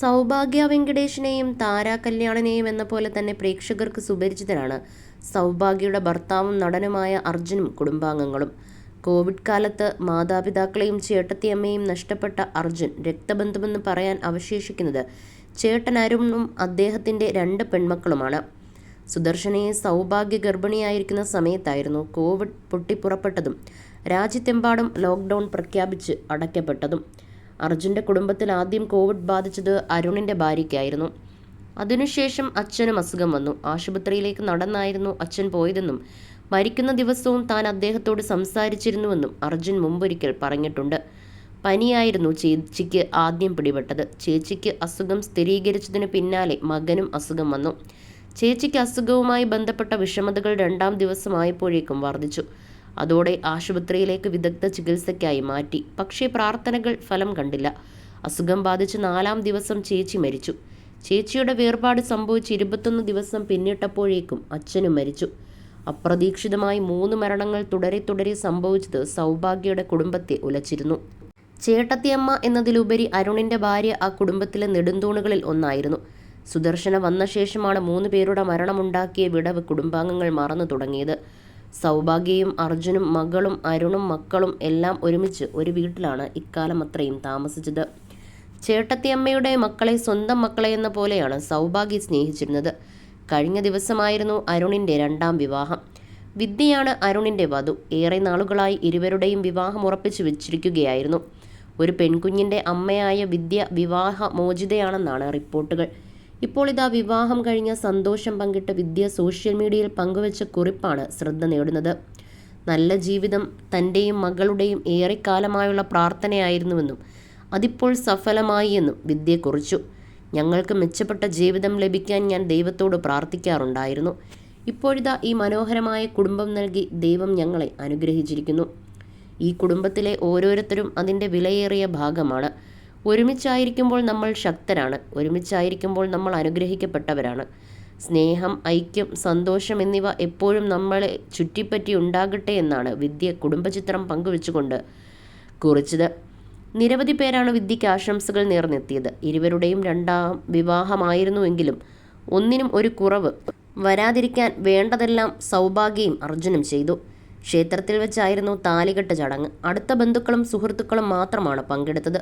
സൗഭാഗ്യ വെങ്കടേഷിനെയും താരാ കല്യാണിനെയും എന്ന പോലെ തന്നെ പ്രേക്ഷകർക്ക് സുപരിചിതനാണ് സൗഭാഗ്യയുടെ ഭർത്താവും നടനുമായ അർജുനും കുടുംബാംഗങ്ങളും. കോവിഡ് കാലത്ത് മാതാപിതാക്കളെയും ചേട്ടത്തിയമ്മയും നഷ്ടപ്പെട്ട അർജുൻ രക്തബന്ധമെന്ന് പറയാൻ അവശേഷിക്കുന്നത് ചേട്ടൻ അരുണും അദ്ദേഹത്തിന്റെ രണ്ട് പെൺമക്കളുമാണ്. സുദർശനയെ സൗഭാഗ്യ ഗർഭിണിയായിരിക്കുന്ന സമയത്തായിരുന്നു കോവിഡ് പൊട്ടിപ്പുറപ്പെട്ടതും രാജ്യത്തെമ്പാടും ലോക്ക്ഡൗൺ പ്രഖ്യാപിച്ച് അടയ്ക്കപ്പെട്ടതും. അർജുന്റെ കുടുംബത്തിൽ ആദ്യം കോവിഡ് ബാധിച്ചത് അരുണിന്റെ ഭാര്യയ്ക്കായിരുന്നു. അതിനുശേഷം അച്ഛനും അസുഖം വന്നു. ആശുപത്രിയിലേക്ക് നടന്നായിരുന്നു അച്ഛൻ പോയതെന്നും മരിക്കുന്ന ദിവസവും താൻ അദ്ദേഹത്തോട് സംസാരിച്ചിരുന്നുവെന്നും അർജുൻ മുമ്പൊരിക്കൽ പറഞ്ഞിട്ടുണ്ട്. പനിയായിരുന്നു ചേച്ചിക്ക് ആദ്യം പിടിപെട്ടത്. ചേച്ചിക്ക് അസുഖം സ്ഥിരീകരിച്ചതിന് പിന്നാലെ മകനും അസുഖം വന്നു. ചേച്ചിക്ക് അസുഖവുമായി ബന്ധപ്പെട്ട വിഷമതകൾ രണ്ടാം ദിവസമായപ്പോഴേക്കും വർദ്ധിച്ചു. അതോടെ ആശുപത്രിയിലേക്ക് വിദഗ്ധ ചികിത്സയ്ക്കായി മാറ്റി. പക്ഷേ പ്രാർത്ഥനകൾ ഫലം കണ്ടില്ല. അസുഖം ബാധിച്ച് നാലാം ദിവസം ചേച്ചി മരിച്ചു. ചേച്ചിയുടെ വേർപാട് സംഭവിച്ച് ഇരുപത്തൊന്ന് ദിവസം പിന്നിട്ടപ്പോഴേക്കും അച്ഛനും മരിച്ചു. അപ്രതീക്ഷിതമായി മൂന്ന് മരണങ്ങൾ തുടരെ തുടരെ സംഭവിച്ചത് സൗഭാഗ്യയുടെ കുടുംബത്തെ ഉലച്ചിരുന്നു. ചേട്ടത്തിയമ്മ എന്നതിലുപരി അരുണിന്റെ ഭാര്യ ആ കുടുംബത്തിലെ നെടുന്തൂണുകളിൽ ഒന്നായിരുന്നു. സുദർശന വന്ന ശേഷമാണ് മൂന്ന് പേരുടെ മരണമുണ്ടാക്കിയ വിടവ് കുടുംബാംഗങ്ങൾ മറന്നു തുടങ്ങിയത്. സൗഭാഗ്യയും അർജുനും മകളും അരുണും മക്കളും എല്ലാം ഒരുമിച്ച് ഒരു വീട്ടിലാണ് ഇക്കാലം അത്രയും താമസിച്ചത്. ചേട്ടത്തിയമ്മയുടെ മക്കളെ സ്വന്തം മക്കളെ എന്ന പോലെയാണ് സൗഭാഗ്യ സ്നേഹിച്ചിരുന്നത്. കഴിഞ്ഞ ദിവസമായിരുന്നു അരുണിന്റെ രണ്ടാം വിവാഹം. വിദ്യയാണ് അരുണിന്റെ വധു. ഏറെ നാളുകളായി ഇരുവരുടെയും വിവാഹം ഉറപ്പിച്ചു വെച്ചിരിക്കുകയായിരുന്നു. ഒരു പെൺകുഞ്ഞിന്റെ അമ്മയായ വിദ്യ വിവാഹ മോചിതയാണെന്നാണ് റിപ്പോർട്ടുകൾ. ഇപ്പോൾ ഇതാ വിവാഹം കഴിഞ്ഞ സന്തോഷം പങ്കിട്ട വിദ്യ സോഷ്യൽ മീഡിയയിൽ പങ്കുവച്ച കുറിപ്പാണ് ശ്രദ്ധ നേടുന്നത്. നല്ല ജീവിതം തന്റെയും മകളുടെയും ഏറെക്കാലമായുള്ള പ്രാർത്ഥനയായിരുന്നുവെന്നും അതിപ്പോൾ സഫലമായി എന്നും വിദ്യ കുറിച്ചു. ഞങ്ങൾക്ക് മെച്ചപ്പെട്ട ജീവിതം ലഭിക്കാൻ ഞാൻ ദൈവത്തോട് പ്രാർത്ഥിക്കാറുണ്ടായിരുന്നു. ഇപ്പോഴിതാ ഈ മനോഹരമായ കുടുംബം നൽകി ദൈവം ഞങ്ങളെ അനുഗ്രഹിച്ചിരിക്കുന്നു. ഈ കുടുംബത്തിലെ ഓരോരുത്തരും അതിന്റെ വിലയേറിയ ഭാഗമാണ്. ഒരുമിച്ചായിരിക്കുമ്പോൾ നമ്മൾ ശക്തരാണ്. ഒരുമിച്ചായിരിക്കുമ്പോൾ നമ്മൾ അനുഗ്രഹിക്കപ്പെട്ടവരാണ്. സ്നേഹം ഐക്യം സന്തോഷം എന്നിവ എപ്പോഴും നമ്മളെ ചുറ്റിപ്പറ്റി ഉണ്ടാകട്ടെ എന്നാണ് വിദ്യ കുടുംബചിത്രം പങ്കുവെച്ചുകൊണ്ട് കുറിച്ചത്. നിരവധി പേരാണ് വിദ്യയ്ക്ക് ആശംസകൾ നേർന്നെത്തിയത്. ഇരുവരുടെയും രണ്ടാം വിവാഹമായിരുന്നുവെങ്കിലും ഒന്നിനും ഒരു കുറവ് വരാതിരിക്കാൻ വേണ്ടതെല്ലാം സൗഭാഗ്യയും അർജുനും ചെയ്തു. ക്ഷേത്രത്തിൽ വെച്ചായിരുന്നു താലികെട്ട് ചടങ്ങ്. അടുത്ത ബന്ധുക്കളും സുഹൃത്തുക്കളും മാത്രമാണ് പങ്കെടുത്തത്.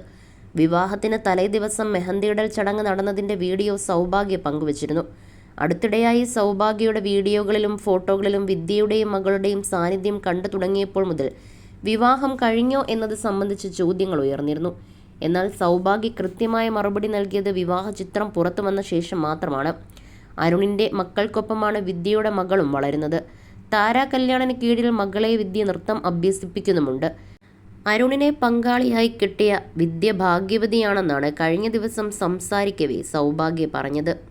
വിവാഹത്തിന് തലേദിവസം മെഹന്തിയിടൽ ചടങ്ങ് നടന്നതിന്റെ വീഡിയോ സൗഭാഗ്യ പങ്കുവച്ചിരുന്നു. അടുത്തിടെയായി സൗഭാഗ്യയുടെ വീഡിയോകളിലും ഫോട്ടോകളിലും വിദ്യയുടെയും മകളുടെയും സാന്നിധ്യം കണ്ടു തുടങ്ങിയപ്പോൾ മുതൽ വിവാഹം കഴിഞ്ഞോ എന്നത് സംബന്ധിച്ച് ചോദ്യങ്ങൾ ഉയർന്നിരുന്നു. എന്നാൽ സൗഭാഗ്യ കൃത്യമായ മറുപടി നൽകിയത് വിവാഹ ചിത്രം പുറത്തു വന്ന ശേഷം മാത്രമാണ്. അരുണിന്റെ മക്കൾക്കൊപ്പമാണ് വിദ്യയുടെ മകളും വളരുന്നത്. താരാ കല്യാണിന് കീഴിൽ മകളെ വിദ്യ നൃത്തം അഭ്യസിപ്പിക്കുന്നുമുണ്ട്. അരുണിനെ പങ്കാളിയായി കിട്ടിയ വിദ്യ ഭാഗ്യവതിയാണെന്നാണ് കഴിഞ്ഞ ദിവസം സംസാരിക്കവേ സൗഭാഗ്യ പറഞ്ഞത്.